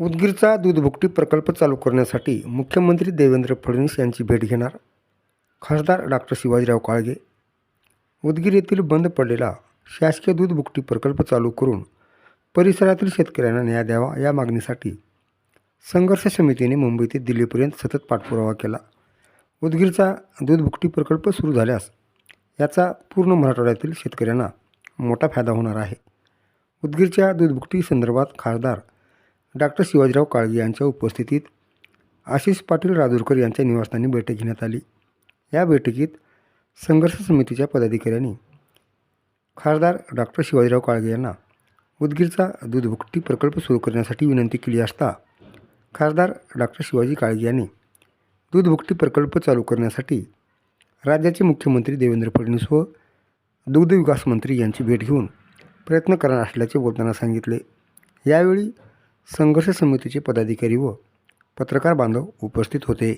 उदगीरचा दूधभुकटी प्रकल्प चालू करण्यासाठी मुख्यमंत्री देवेंद्र फडणवीस यांची भेट घेणार खासदार डॉक्टर शिवाजीराव काळगे. उदगीर येथील बंद पडलेला शासकीय दूधभुकटी प्रकल्प चालू करून परिसरातील शेतकऱ्यांना न्याय द्यावा या मागणीसाठी संघर्ष समितीने मुंबई ते दिल्लीपर्यंत सतत पाठपुरावा केला. उदगीरचा दूधभुकटी प्रकल्प सुरू झाल्यास याचा पूर्ण मराठवाड्यातील शेतकऱ्यांना मोठा फायदा होणार आहे. उदगीरच्या दूधभुकटी संदर्भात खासदार डॉक्टर शिवाजीराव काळगे यांच्या उपस्थितीत आशिष पाटील राजूरकर यांच्या निवासस्थानी बैठक घेण्यात आली. या बैठकीत संघर्ष समितीच्या पदाधिकाऱ्यांनी खासदार डॉक्टर शिवाजीराव काळगे यांना उदगीरचा दूधभुकटी प्रकल्प सुरू करण्यासाठी विनंती केली असता खासदार डॉक्टर शिवाजी काळगे यांनी दूधभुकटी प्रकल्प चालू करण्यासाठी राज्याचे मुख्यमंत्री देवेंद्र फडणवीस व दुग्ध विकास मंत्री यांची भेट घेऊन प्रयत्न करणार असल्याचे बोलताना सांगितले. यावेळी संघर्ष समितीचे पदाधिकारी व पत्रकार बांधव उपस्थित होते.